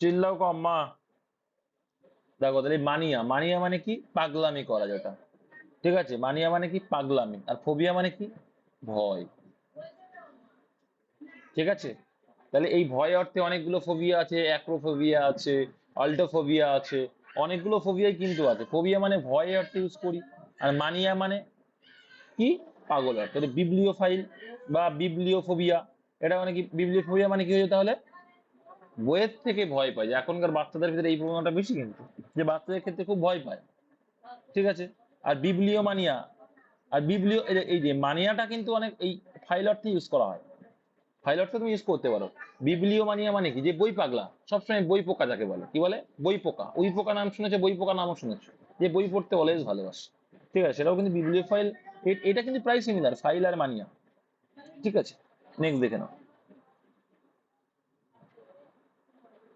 চিল্লাও কম মা দেখো, তাহলে মানিয়া। মানিয়া মানে কি? পাগলামি করা যেটা। ঠিক আছে? মানিয়া মানে কি? পাগলামি। আর ফোবিয়া মানে কি? ভয়। ঠিক আছে? তাহলে এই ভয় অর্থে অনেকগুলো ফোবিয়া আছে, অ্যাক্রোফোবিয়া আছে অল্টোফোবিয়া আছে, অনেকগুলো ফোবিয়াই কিন্তু আছে। ফোবিয়া মানে ভয় অর্থে ইউজ করি, আর মানিয়া মানে কি? পাগল অর্থে। তাহলে বিবলিওফাইল বা বিবলিওফোবিয়া এটা মানে কি? বিবলিওফোবিয়া মানে কি হয়েছে তাহলে? বইয়ের থেকে ভয় পায় যে এখনকার বাচ্চাদের ভিতরে এই প্রবণতাটা বেশি কিন্তু, যে বাচ্চাদের ক্ষেত্রে খুব ভয় পায়। ঠিক আছে? আর বিবলিও মানিয়া আর বিবলিও, এই যে মানিয়াটা কিন্তু অনেক, এই ফাইল অর্থে ইউজ করা হয়। ফাইল অর্থে তুমি ইউজ করতে পারো। বিবলিও মানিয়া মানে কি? যে বই পাগলা। সবসময় বই পোকা যাকে বলে। কি বলে? বই পোকা। ওই পোকা নাম শুনেছে? বই পোকা নামও শুনেছো। যে বই পড়তে অলওয়েজ ভালোবাসে। ঠিক আছে? সেটাও কিন্তু বিবলিও ফাইল এটা কিন্তু প্রায় সিমিলার ফাইল আর মানিয়া। ঠিক আছে? নেক্সট দেখে নাও।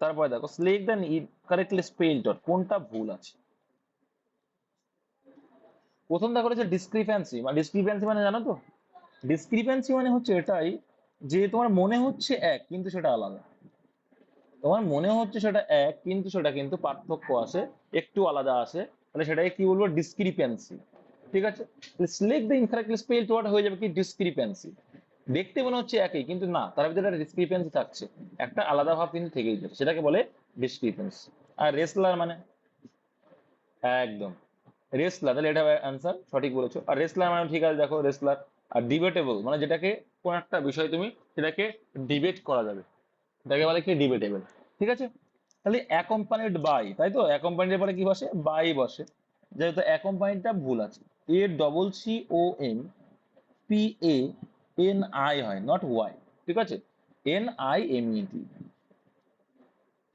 তারপরে দেখো select the correctly spell dot কোনটা ভুল আছে? প্রথম দেখো হচ্ছে ডিসক্রিপেন্সি মানে ডিসক্রিপেন্সি মানে জানো তো? ডিসক্রিপেন্সি মানে হচ্ছে এটাই যে তোমার মনে হচ্ছে এক, কিন্তু সেটা আলাদা। তোমার মনে হচ্ছে সেটা এক, কিন্তু সেটা কিন্তু পার্থক্য আছে, একটু আলাদা আছে তাহলে সেটাকে কি বলব? ডিসক্রিপেন্সি ঠিক আছে? Select the incorrectly spell word হয়ে যাবে কি? ডিসক্রিপেন্সি দেখতে মনে হচ্ছে একই, কিন্তু না, তার ভিতরে একটা ডিসক্রিপেন্সি থাকছে। একটা আলাদা ভাব কিন্তু থেকেই যাবে সেটাকে বলে ডিসক্রিপেন্সি আর রেসলার মানে? একদম। রেসলার তাহলে এটা অ্যান্সার সঠিক বলেছ। আর রেসলার মানে ঠিক আছে, দেখো রেসলার আর ডিবেটেবল মানে যেটাকে কোন একটা বিষয় তুমি সেটাকে ডিবেট করা যাবে। এটাকে বলে কি? ডিবেটেবল ঠিক আছে? তাহলে অ্যাকম্পানিড বাই তাই তো? অ্যাকম্পানিড পরে কি বসে? বাই বসে। যেহেতু অ্যাকম্পানিডটা ভুল আছে। A double C O M P A N I হয় নট ওয়াই ঠিক আছে? N I M E T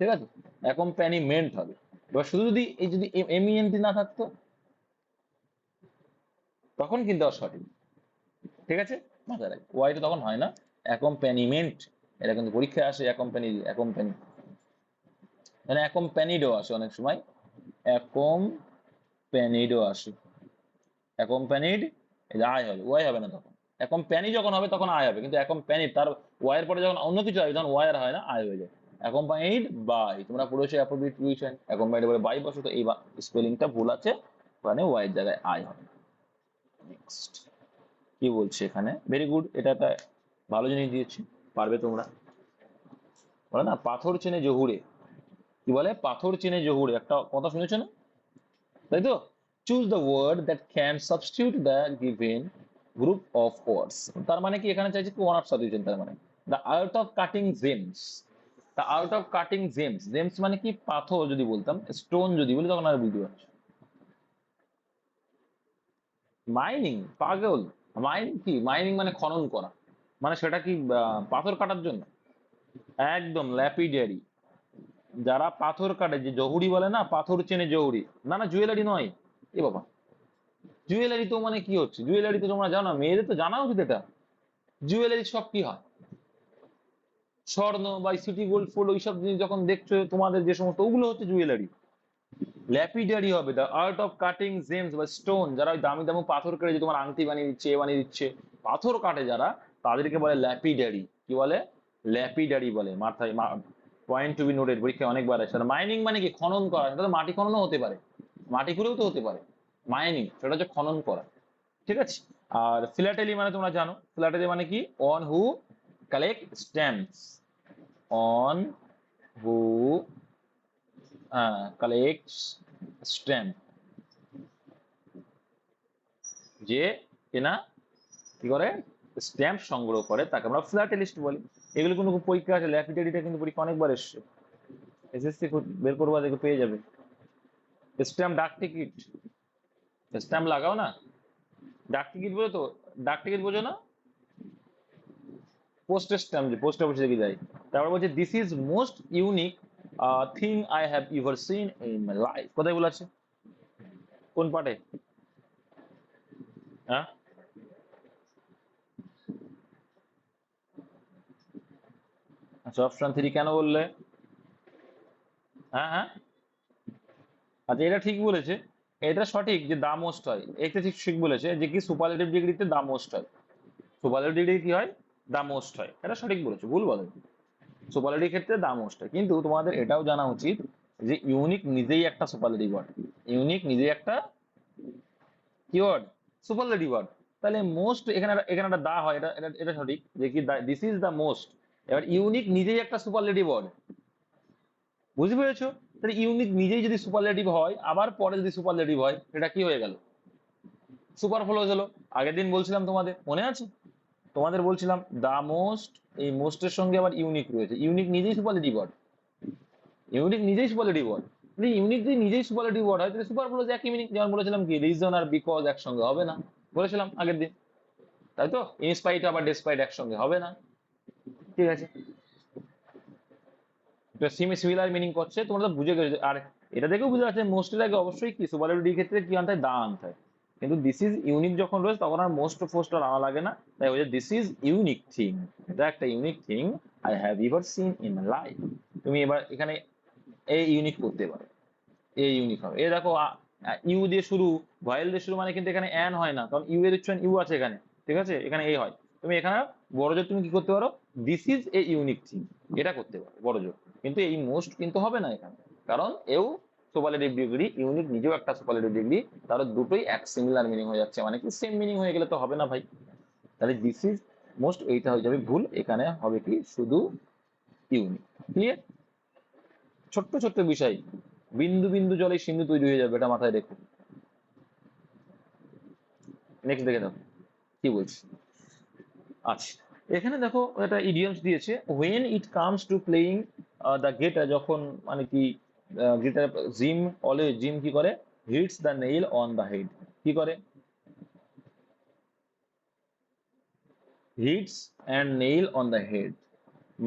ঠিক আছে? অ্যাকম্প্যানিমেন্ট হবে। এবার শুধু যদি, এই যদি এম ই এন টি না থাকতো, তখন কিন্তু আর সঠিক ঠিক আছে? মাথায় রাখ ওয়াইটা তখন হয় না। অ্যাকম্প্যানিমেন্ট এটা কিন্তু পরীক্ষায় আসে অ্যাকম্প্যানি অ্যাকম্প্যানি মানে অ্যাকম্প্যানিডও আসে অনেক সময়। অ্যাকম্প্যানিডও আসে। অ্যাকম্প্যানিড আয় হবে ওয়াই হবে না তখন। অ্যাকম্প্যানি যখন হবে তখন আয় হবে, কিন্তু এখন প্যানি তার ওয়াইয়ের পরে যখন অন্য কিছু হবে, তখন ওয়াইয়ের হয় না আয় হয়ে যায়। অ্যাকম্পানিড বাই তোমরা পড়েছো অ্যাপ্রোপ্রিয়েশন অ্যাকম্পানিড বলে বাই বসো তো এই স্পেলিংটা ভুল আছে ওখানে ওয়াইয়ের জায়গায় আয় হবে। নেক্সট কি বলছে এখানে? ভেরি গুড এটা একটা ভালো জিনিস দিয়েছি, পারবে তোমরা। বলে না, পাথর চেনে জহুরে। কি বলে? পাথর চেনে জহুরে, একটা কথা শুনেছো না? তাই তো? Choose the word that can substitute the given group of words তার মানে কি? এখানে চাইছে কি ওয়ান অফ সাবস্টিটিউশন তার মানে the art of cutting gems the art of cutting gems gems মানে কি? পাথর যদি বলতাম স্টোন যদি বলি, তখন আর বুঝতে পারছ মাইনিং পাগল। মাইনিং কি? মাইনিং মানে খনন করা। মানে সেটা কি পাথর কাটার জন্য? একদম ল্যাপিডারি যারা পাথর কাটে, যে জহুরি বলে না, পাথর চেনে জহুরি। না না জুয়েলারি নয়। এ বাবা। জুয়েলারি তো মানে কি হচ্ছে? জুয়েলারি তো তোমরা জানো, মেয়েদের তো জানা উচিত এটা। জুয়েলারি সব কি হয়? স্বর্ণ বা সিটি গোল্ড ফুল ওইসব জিনিস যখন দেখছ, তোমাদের যে সমস্ত, ওগুলো হচ্ছে জুয়েলারি। ল্যাপিডারি হবে the art of cutting gems বা স্টোন যারা ওই দামি দামি পাথর কেটে যে তোমার আংটি বানিয়ে দিচ্ছে, এ বানিয়ে দিচ্ছে। পাথর কাটে যারা, তাদেরকে বলে ল্যাপিডারি। কি বলে? ল্যাপিডারি বলে মাথায় পয়েন্ট টু বি নোটেড পরীক্ষায় অনেকবার আসে। মাইনিং মানে কি? খনন করা। সেটা মাটি খননও হতে পারে। মাটি খুঁড়েও তো হতে পারে। মাইনিং, সেটা হচ্ছে খনন করা, ঠিক আছে? আর ফিলাটেলি মানে তোমরা জানো ফিলাটেলি মানে কি? One who collect stamps one who collects stamp যে কিনা কি করে? স্ট্যাম্প সংগ্রহ করে, তাকে আমরা ফ্ল্যাটেলিস্ট বলি। এগুলো কোনো পরীক্ষা আছে ল্যাপিডারিটা কিন্তু পরীক্ষা অনেকবার এসছে। এসএসসি বের করব দেখে পেয়ে যাবে। স্ট্যাম্প ডাক টিকিট স্ট্যাম্প লাগাও না? ডাক টিকিট বোঝো তো? ডাক টিকিট বোঝো না? পোস্ট স্ট্যাম্প যে পোস্ট অফিসে গিয়ে যায় তারপর বলছে this is most unique thing I have ever seen in my life কোথায় বলে আছে? কোন পার্টে? হ্যাঁ? আচ্ছা অপশন থ্রি কেন বললে? হ্যাঁ হ্যাঁ? আচ্ছা এটা ঠিক বলেছে। এটা সঠিক যে দা মোস্ট হয়। এটা ঠিক ঠিক বলেছে যে কি সুপারলেটিভ ডিগ্রিতে দা মোস্ট হয়। সুপারলেটিভ ডিগ্রি কি হয়? দা মোস্ট হয়। এটা সঠিক বলেছে, ভুল বলে সুপারলেটিভ ক্ষেত্রে দা মোস্ট কিন্তু তোমাদের এটাও জানা উচিত যে ইউনিক নিজেই একটা সুপারলেটিভ ওয়ার্ড ইউনিক নিজেই একটা কি ওয়ার্ড সুপারলেটিভ ওয়ার্ড তাহলে মোস্ট এখানে এখানে একটা দা হয়, এটা এটা সঠিক যে কি দিস ইজ দ্য মোস্ট এবার ইউনিক নিজেই একটা সুপারলেটিভ ওয়ার্ড বুঝতে পেরেছ? তাহলে ইউনিক নিজেই যদি সুপারলেটিভ হয়, আবার পরে যদি সুপারলেটিভ হয়, সেটা কি হয়ে গেল? সুপার ফ্লোজ হলো আগের দিন বলছিলাম তোমাদের, মনে আছে? তোমাদের বলছিলাম দা মোস্ট এই মোস্টের সঙ্গে আবার ইউনিক রয়েছে। ইউনিক নিজেই সুপারলেটিভ ওয়ার্ড। ইউনিক নিজেই সুপারলেটিভ ওয়ার্ড। ইউনিক যদি নিজেই সুপারলেটিভ ওয়ার্ড হয়, তাহলে সুপার ফ্লোজ একই মিনিং যেমন বলেছিলাম কি রিজন আর বিকজ একসঙ্গে হবে না। বলেছিলাম আগের দিন। তাই তো? ইনস্পাইট আবার ডেসপাইট একসঙ্গে হবে না। ঠিক আছে? সিমি সিমিলার মিনিং করছে, তোমরা তো বুঝে গেছো। আর এটা দেখেও বুঝে যাচ্ছে মোস্টের আগে অবশ্যই কি সুপারলেটিভ ক্ষেত্রে কি আনতে হয়? দা আনতে হয়। কিন্তু দিস ইজ ইউনিক যখন রয়েছে, তখন আর মোস্ট ফোস্ট আর আনা লাগে না। তাই বলছে দিস ইজ ইউনিক থিং এটা একটা unique thing I have ever seen in life তুমি এবার এখানে এ ইউনিক করতে পারো। এ ইউনিক হবে। এ দেখো ইউ দিয়ে শুরু ভয়েল দিয়ে শুরু মানে কিন্তু এখানে অ্যান হয় না। কারণ ইউ এর উচ্চারণ ইউ আছে এখানে। ঠিক আছে? এখানে এ হয়। তুমি এখানে বড় জোর তুমি কি করতে পারো? This is a unique thing এটা করতে পারো, বড় জোর। কিন্তু এই মোস্ট কিন্তু হবে না এখানে। কারণ এও সুপারলেটিভ ডিগ্রি ইউনিক নিজেও একটা সুপারলেটিভ ডিগ্রি তার দুটোই এক সিমিলার মিনিং হয়ে যাচ্ছে। মানে কি সেম মিনিং হয়ে গেলে তো হবে না ভাই। তাহলে দিস ইজ মোস্ট এইটা হয়ে যাবে ভুল, এখানে হবে কি শুধু ইউনিক ক্লিয়ার ছোট্ট ছোট্ট বিষয়। বিন্দু বিন্দু জলে সিন্ধু তৈরি হয়ে যাবে, এটা মাথায় রেখো। নেক্সট দেখে দাও কি বলছি? আচ্ছা। এখানে দেখো একটা ইডিয়মস দিয়েছে। When it comes to playing the guitar যখন মানে কি গিটার জিম অলওয়েজ জিম কি করে? Hits the nail on the head কি করে? Hits and nail on the head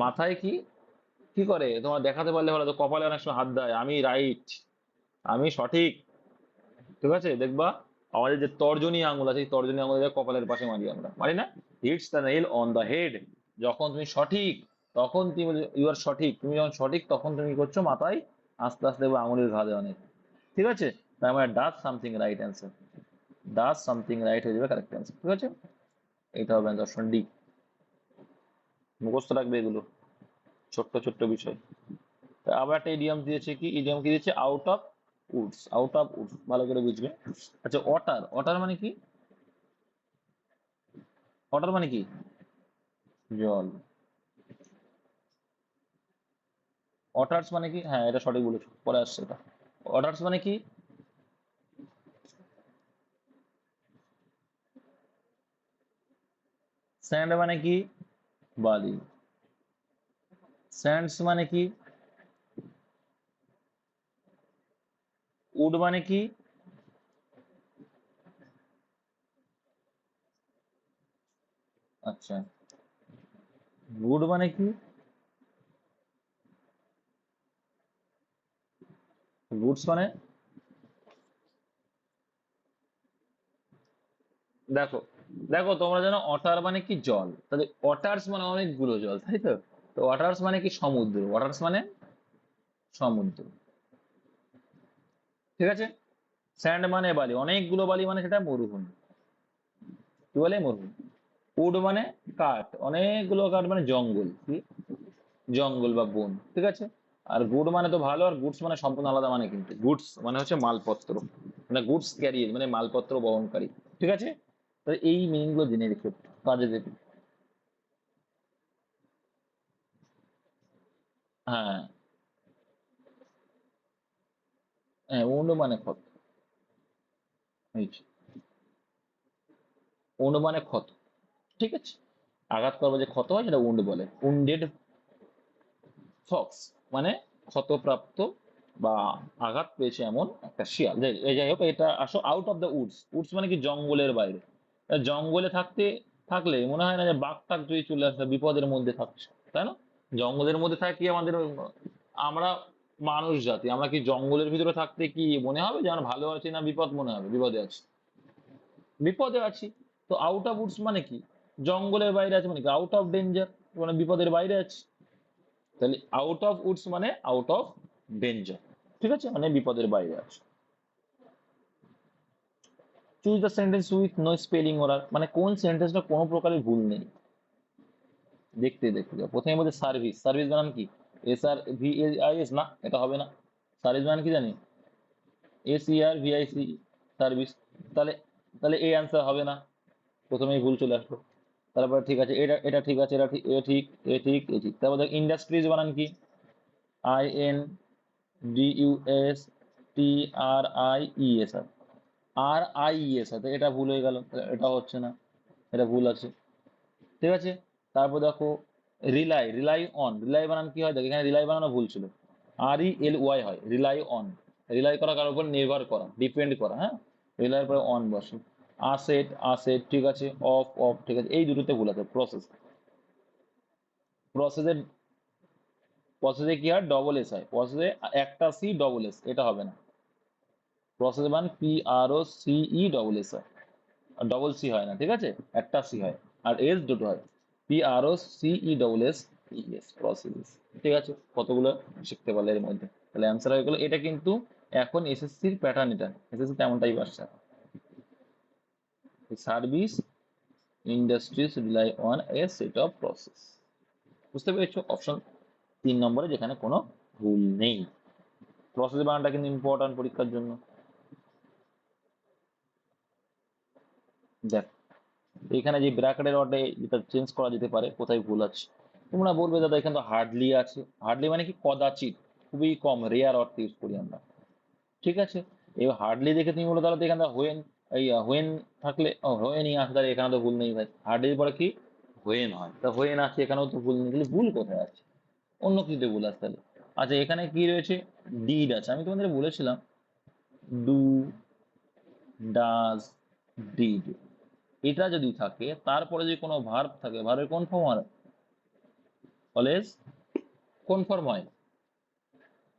মাথায় কি কি করে? তোমার দেখাতে পারলে হলো তো কপালে অনেক সময় হাত দেয়। আমি রাইট আমি সঠিক। ঠিক আছে? দেখবা? আমাদের যে তর্জনী আঙুল আছে তর্জনী আঙুল কপালের পাশে মারি আমরা। মারি না? Hits the nail on the head যখন তুমি সঠিক, তখন তুমি ইউ আর সঠিক। তুমি যখন সঠিক, তখন তুমি করছ? মাথায় আস্তে আস্তে আঙুলের ঘা অনেক ঠিক আছে? তার মানে does something right answer does something right হয়ে যাবে কারেক্ট অ্যান্সার ঠিক আছে? এটা হবে অপশন ডি মুখস্থ রাখবে এগুলো। ছোট্ট ছোট্ট বিষয়। তা আবার একটা ইডিয়াম দিয়েছে কি? ইডিয়াম কি দিয়েছে? Out of woods out of woods, ভালো করে বুঝবে। আচ্ছা ওয়াটার ওয়াটার মানে কি? ওয়াটার মানে কি? জল। ওয়াটার্স মানে কি? হ্যাঁ এটা সঠিক বলেছ, পরে আসছে এটা। ওয়াটার্স মানে কি? স্যান্ড মানে কি? বালি। স্যান্ডস মানে কি? উড মানে কি? আচ্ছা। উড মানে কি? রুটস মানে? দেখো দেখো, তোমরা জানো অটার মানে কি জল? তাহলে ওয়াটার্স মানে অনেকগুলো জল, তাই তো? তো ওয়াটার্স মানে কি সমুদ্র? ওয়াটার্স মানে সমুদ্র। ঠিক আছে? স্যান্ড মানে বালি। অনেকগুলো বালি মানে সেটা মরুভূমি। কি বলে? মরুভূমি। উড মানে কাঠ। অনেকগুলো কাঠ মানে জঙ্গল। কি? জঙ্গল বা বন। ঠিক আছে? আর গুড মানে তো ভালো, আর গুডস মানে সম্পূর্ণ আলাদা মানে কিন্তু। গুডস মানে হচ্ছে মালপত্র। মানে গুডস ক্যারিয়ার মানে মালপত্র বহনকারী। ঠিক আছে? তো এই মিনিংগুলো জেনে রেখে, কাজে দেবে হ্যাঁ। হ্যাঁ উন্ড মানে ক্ষত। এই যে, উন্ড মানে ক্ষত। ঠিক আছে? আঘাত করব যে ক্ষত হয় সেটা উন্ড বলে। উন্ডেড ফক্স মানে ক্ষতপ্রাপ্ত বা আঘাত পেয়েছে এমন একটা শিয়াল। যাই হোক এটা আসো out of the woods woods মানে কি? জঙ্গলের বাইরে। জঙ্গলে থাকতে থাকলে মনে হয় না যে বাঘ টাক যদি চলে আসে বিপদের মধ্যে থাকছে। তাই না? জঙ্গলের মধ্যে থাকি আমাদের আমরা মানুষ জাতি। আমরা কি জঙ্গলের ভিতরে থাকতে কি মনে হবে? যে আমরা ভালো আছি না বিপদ মনে হবে? বিপদে আছি। বিপদে আছি। তো আউট অফ উডস মানে কি? জঙ্গলের বাইরে আছে মানে কি? আউট অফ ডেঞ্জার মানে বিপদের বাইরে আছে। তাহলে আউট অফ উডস মানে আউট অফ ডেঞ্জার ঠিক আছে? মানে বিপদের বাইরে আছে। Choose the sentence with no spelling error মানে কোন সেন্টেন্সটা কোনো প্রকারের ভুল নেই। দেখতে দেখতে যাও। প্রথমে বলছে সার্ভিস সার্ভিস বানান কি? S R V I S না এটা হবে না সার্ভিস বানান কি জানি S E R V I C service তাহলে তাহলে এই অ্যান্সার হবে না প্রথমেই ভুল চলে আসলো তারপরে ঠিক আছে এটা এটা ঠিক আছে এটা ঠিক এ ঠিক এ ঠিক এ ঠিক তারপর দেখ ইন্ডাস্ট্রিজ বানান কি I N D U S T R I E S R R I E S R এটা ভুল হয়ে গেল এটা হচ্ছে না এটা ভুল আছে ঠিক আছে তারপর দেখো রিলাই রিলাই অন রিলাই বানান কি হয়? দেখ, এখানে রিলাই বানানো ভুল ছিল। আর ই এল ওয়াই হয় রিলাই অন রিলাই করা কারোর উপর নির্ভর করা ডিপেন্ড করা হ্যাঁ? রিলাইয়ের পরে অন বসে। আসেট আসেট ঠিক আছে অফ অফ ঠিক আছে, এই দুটোতে ভুল আছে প্রসেস প্রসেসের প্রসেসে কি হয়? ডবল এস হয়। প্রসেসে একটা সি ডবল এস এটা হবে না। প্রসেস মান P R O C E double S হয়। ডবল সি হয় না, ঠিক আছে? একটা সি হয়। আর এস দুটো হয়। P R O C E double S S process ঠিক আছে? কতগুলো শিখতে পারলে এর মধ্যে? তাহলে অ্যান্সার হয়ে গেলো, এটা কিন্তু এখন এসএসসির প্যাটার্ন এটা। এসএসসি তেমনটাই আসছে। Service industries rely on a set of process বুঝতে পেরেছ? অপশন তিন নম্বরে যেখানে কোনো ভুল নেই। প্রসেস বানানটা কিন্তু ইম্পর্টেন্ট পরীক্ষার জন্য। দেখ এখানে যে ব্র্যাকেটের অর্ডে যেটা চেঞ্জ করা যেতে পারে, কোথায় ভুল আছে? তোমরা বলবে দাদা, এখানে তো হার্ডলি আছে। হার্ডলি মানে কি? কদাচিৎ। খুবই কম রেয়ার অর্থে ইউজ করি আমরা। ঠিক আছে? এবার হার্ডলি দেখে তুমি বলো তাহলে এখানে হোয়েন এই হোয়েন থাকলে হোয়েনই আছে তাহলে এখানে তো ভুল নেই ভাই। হার্ডলির পরে কি? হোয়েন হয় তা হোয়েন আছে এখানেও তো ভুল নেই, তাহলে ভুল কোথায় আছে? অন্য কিছুতে ভুল আছে তাহলে। আচ্ছা এখানে কি রয়েছে? ডিড আছে। আমি তোমাদের বলেছিলাম ডু ডাজ ডিড এটা যদি থাকে, তারপরে যদি কোনো ভার্ব থাকে ভার্বের কোন ফর্ম হয়? অলওয়েজ কোন ফর্ম হয়?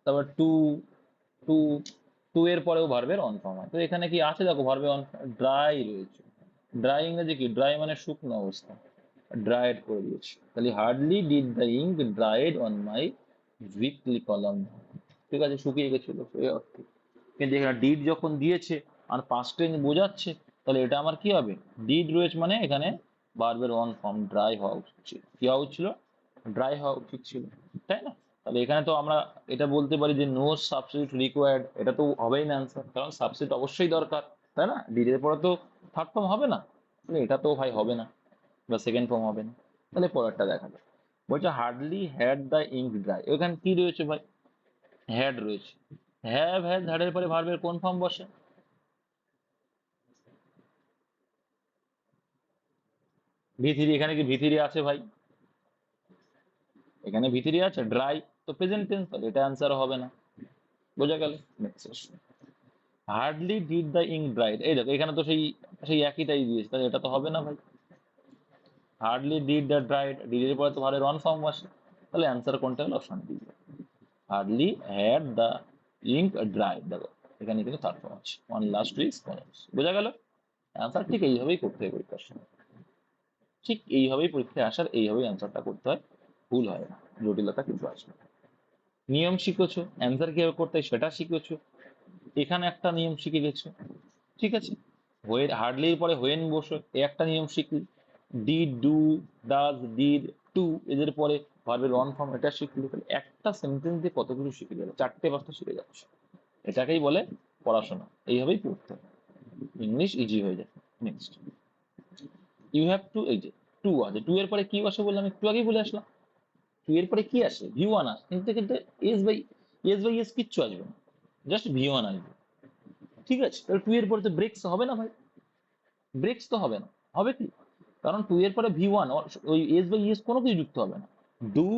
তারপর টু টু টু এর পরেও ভার্বের অন ফর্ম হয়। তো এখানে কি আছে? দেখো ভার্বের অন ড্রাই রয়েছে। ড্রাই ইংরেজি কি? ড্রাই মানে শুকনো অবস্থা। ড্রাইড করে দিয়েছে। তাহলে hardly did the ink dried on my weekly কলম ঠিক আছে? শুকিয়ে গেছিল। সেই অর্থে। কিন্তু এখানে ডিড যখন দিয়েছে, আর পাস্ট টেন্স বোঝাচ্ছে তাহলে এটা আমার কি হবে? ডিড রয়েছে মানে এখানে ভার্বের অন ফর্ম ড্রাই হওয়া উচিত ছিল। কি হওয়া উচিত ছিল? ড্রাই হওয়া উচিত ছিল। তাই না? তাহলে এখানে তো আমরা এটা বলতে পারি যে নো সাবস্টিটিউট রিকোয়ার্ড এটা তো হবেই না অ্যান্সার কারণ সাবস্টিটিউট অবশ্যই দরকার তাই না? ডিডের পরে তো থার্ড ফর্ম হবে না। তাহলে এটা তো ভাই হবে না বা সেকেন্ড ফর্ম হবে না। তাহলে পরেরটা দেখা যাক। বলছে hardly had the ink dry এখানে কি রয়েছে ভাই? হ্যাড রয়েছে। হ্যাভ হ্যাড হ্যাডের পরে ভার্বের কোন ফর্ম বসে? ভিথিরি, এখানে কি ভিথিরি আছে ভাই? এখানে ভিতরে আছে? ড্রাই তো প্রেজেন্ট টেন্স তাহলে এটা অ্যান্সার হবে না। বোঝা গেল? Hardly did the ink dried এই দেখো, এখানে তো সেই সেই একইটাই দিয়েছে, তাহলে এটা তো হবে না ভাই। হার্ডলি ডিড দ্য ড্রাইড ডিডের পরে তো ভালো রন ফর্ম আসে। তাহলে অ্যান্সার কোনটা হলো? Option D hardly had the ink dried দেখো, এখানে কিন্তু থার্ড ফর্ম আছে। ওয়ান লাস্ট উইক্স বোঝা গেল? অ্যান্সার ঠিক এইভাবেই করতে হয় পরীক্ষার সময় ঠিক এইভাবেই পরীক্ষায় আসার, এইভাবেই অ্যান্সারটা করতে হয়। ভুল হয় না, জটিলতা কিছু আসবে। নিয়ম শিখেছো অ্যান্সার কীভাবে করতে হয় সেটা শিখেছো। এখানে একটা নিয়ম শিখে গেছো, ঠিক আছে? হোয়েন হার্ডলির পরে হোয়েন বসো, এ একটা নিয়ম শিখলি। D do does did to এদের পরে ভার্বের অন ফর্ম এটা শিখলি, তাহলে একটা সেন্টেন্স দিয়ে কত কিছু শিখে যাবে চারটে পাঁচটা শিখে যাচ্ছে। এটাকেই বলে পড়াশোনা, এইভাবেই পড়তে ইংলিশ ইজি হয়ে যায়। নেক্সট ইউ হ্যাভ টু এই যে টু আছে। টু এর পরে কি আসে বললাম একটু আগেই বলে আসলাম। টু এর পরে কি আসে? ভি ওয়ান আসে। কিন্তু কিন্তু S by S by S কিচ্ছু আসবে না। জাস্ট ভি ওয়ান আসবে। ঠিক আছে? তাহলে টু এর পরে তো ব্রেকস হবে না ভাই। ব্রেকস তো হবে না। হবে কি? কারণ টু এর পরে ভি ওয়ান ওই এস বাই এস কোনো কিছু যুক্ত হবে না। ডু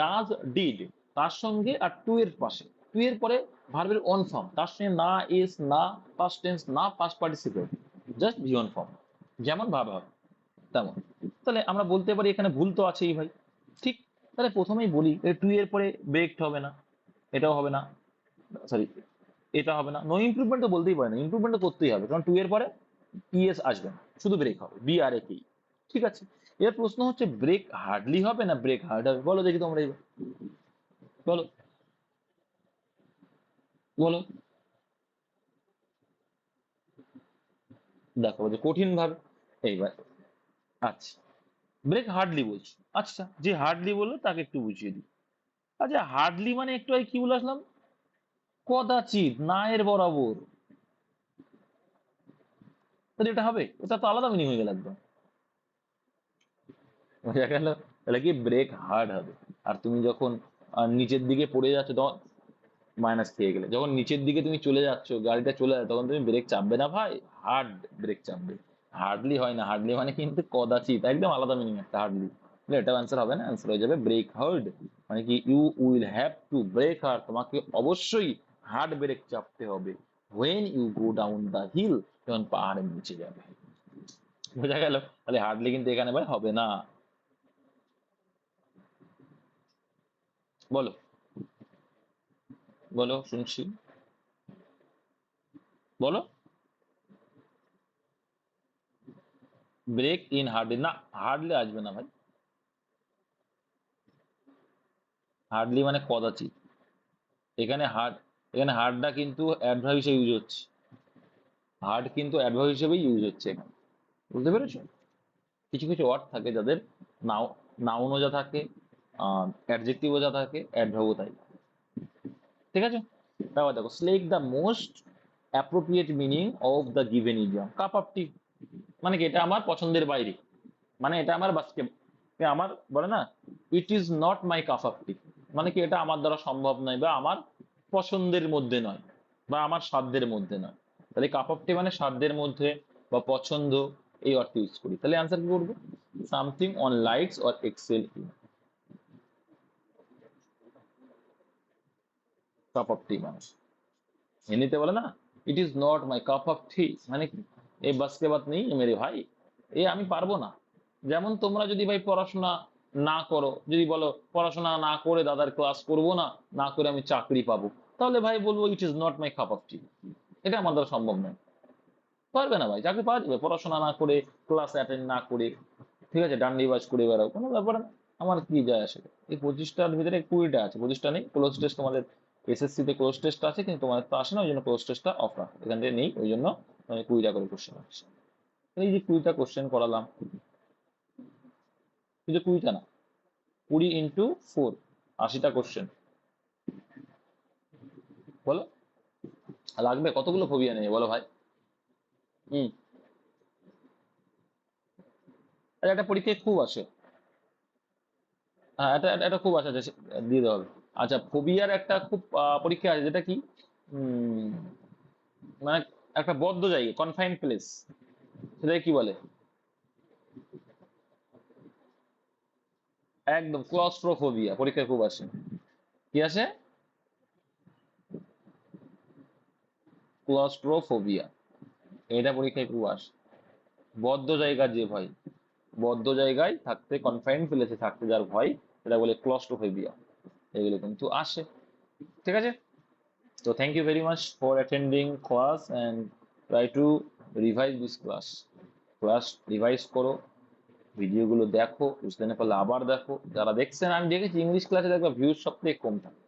ডাজ ডিড তার সঙ্গে আর টু এর পাশে। টু এর পরে ভার্বের অন ফর্ম তার সঙ্গে না এস না পাস্ট টেন্স না past participate just V one form যেমন ভাব হবে। তেমন। তাহলে আমরা বলতে পারি এখানে ভুল তো আছেই ভাই। ঠিক? তাহলে প্রথমেই বলি টু এর পরে ব্রেকড হবে না, এটাও হবে না সরি এটা হবে না। নো ইমপ্রুভমেন্ট তো বলতেই পারে না ইমপ্রুভমেন্ট তো করতেই হবে, কারণ টু এর পরে পিএস আসবে না, শুধু ব্রেক হবে বি আর এ ঠিক আছে? এর প্রশ্ন হচ্ছে ব্রেক হার্ডলি হবে না ব্রেক হার্ড হবে? বলো দেখি তোমরা এবার। বলো। বলো। দেখো যে কঠিন ভাবে, এইবার আচ্ছা। ব্রেক হার্ডলি বলছি। আচ্ছা যে হার্ডলি বলল তাকে একটু বুঝিয়ে দিই। আচ্ছা হার্ডলি মানে একটু আগে কি বলে আসলাম? কদাচিৎ না এর বরাবর। তাহলে এটা হবে? ওটা তো আলাদা মিনিং হয়ে গেল একদম। বোঝা গেল? তাহলে কি ব্রেক হার্ড হবে? আর তুমি যখন নিচের দিকে পড়ে যাচ্ছ, তখন মাইনাস খেয়ে গেলে। যখন নিচের দিকে তুমি চলে যাচ্ছ, গাড়িটা চলে যায় তখন তুমি ব্রেক চাপবে না ভাই? Hard break চাপবে। হার্ডলি হয় না হার্ডলি মানে কিন্তু কদাচিৎ, একদম আলাদা মিনিং একটা হার্ডলি এটা অ্যান্সার হবে না? অ্যান্সার হয়ে যাবে ব্রেক হার্ড মানে কি you will have to brake hard তোমাকে অবশ্যই হার্ড ব্রেক চাপতে হবে। When you go down the hill যখন পাহাড়ের নিচে যাবে। বোঝা গেল? তাহলে হার্ডলি কিন্তু এখানে ভাই হবে না। বলো। বলো, শুনছি। বলো। ব্রেক ইন হার্ডলি, না, হার্ডলি আসবে না ভাই। হার্ডলি মানে কদাচিৎ এখানে হার্ড, এখানে হার্ডটা কিন্তু অ্যাডভার্ব হিসেবে ইউজ হচ্ছে। হার্ড কিন্তু অ্যাডভার্ব হিসেবে ইউজ হচ্ছে এখানে। বুঝতে পেরেছ কিছু কিছু ওয়ার্ড থাকে যাদের নাও নাউনও যা থাকে অ্যাডজেক্টিভও যা থাকে অ্যাডভার্বও তাই। ঠিক আছে? তারপর দেখো select the most appropriate meaning of the given idiom cup of tea মানে কি, এটা আমার পছন্দের বাইরে। মানে এটা আমার বাস্কে আমার বলে না it is not my cup of tea মানে কি, এটা আমার দ্বারা সম্ভব নয় বা আমার পছন্দের মধ্যে নয় বা আমার সাধ্যের মধ্যে নয়। তাহলে কাপ অফ টি মানে সাধ্যের মধ্যে বা পছন্দ, এই অর্থে ইউজ করি। তাহলে অ্যান্সার কি করব? Something on lights or excel in cup of tea মানে। হিন্দিতে বলে না it is not my cup of tea মানে কি? এই বাসকে বাত নেই? মেরে ভাই, এ আমি পারব না। যেমন তোমরা যদি ভাই পড়াশোনা না করো, যদি বলো পড়াশোনা না করে দাদার ক্লাস করব না না করে আমি চাকরি পাবো, তাহলে ভাই বলব it is not my cup of tea এটা আমার দ্বারা সম্ভব নয়। পারবে না ভাই, চাকরি পাওয়া যাবে। পড়াশোনা না করে ক্লাস অ্যাটেন্ড না করে, ঠিক আছে, ডান্ডি বাজ করে বেড়াও, কোনো ব্যাপার না। আমার কি যায় আসে? এই পঁচিশটার ভিতরে কুড়িটা আছে, পঁচিশটা নেই। ক্লোজ টেস্ট তোমাদের এসএসসি তে ক্লোজ টেস্ট আছে, কিন্তু তোমাদের তো আসে না, ওই জন্য ক্লোজ টেস্টটা অফ রাখো। এখান থেকে নেই, ওই জন্য মানে কুড়িটা করে কোশ্চেন আছে এই যে কুড়িটা কোশ্চেন করালাম কিন্তু কুড়িটা না, কুড়ি ইন্টু ফোর আশিটা কোশ্চেন বলো, লাগবে? কতগুলো ফোবিয়া নেই বলো ভাই। হুম। আচ্ছা একটা পরীক্ষায় খুব আসে। হ্যাঁ এটা এটা- খুব যে- দিয়ে দেওয়া হবে। আচ্ছা ফোবিয়ার একটা খুব পরীক্ষা আছে, যেটা কি? মানে একটা বদ্ধ জায়গা কনফাইন প্লেস সেটাকে কি বলে? একদম ক্লস্ট্রোফোবিয়া পরীক্ষায় খুব আসে। কি আসে? ক্লস্ট্রোফোবিয়া এটা পরীক্ষায় খুব আসে। বদ্ধ জায়গার যে ভয় বদ্ধ জায়গায় থাকতে কনফাইন প্লেসে থাকতে যার ভয়, সেটা বলে ক্লস্ট্রোফোবিয়া এগুলো কিন্তু আসে। ঠিক আছে? তো thank you very much for attending class and try to revise this class class revise করো ভিডিওগুলো দেখো, বুঝতে না পারলে আবার দেখো। যারা দেখছেন, আমি দেখেছি ইংলিশ ক্লাসে দেখবে ভিউজ সব থেকে কম থাকে।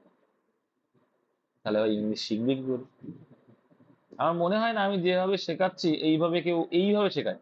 তাহলে ইংলিশ শিখবে কি করে? আমার মনে হয় না আমি যেভাবে শেখাচ্ছি, এইভাবে কেউ, এইভাবে শেখায়।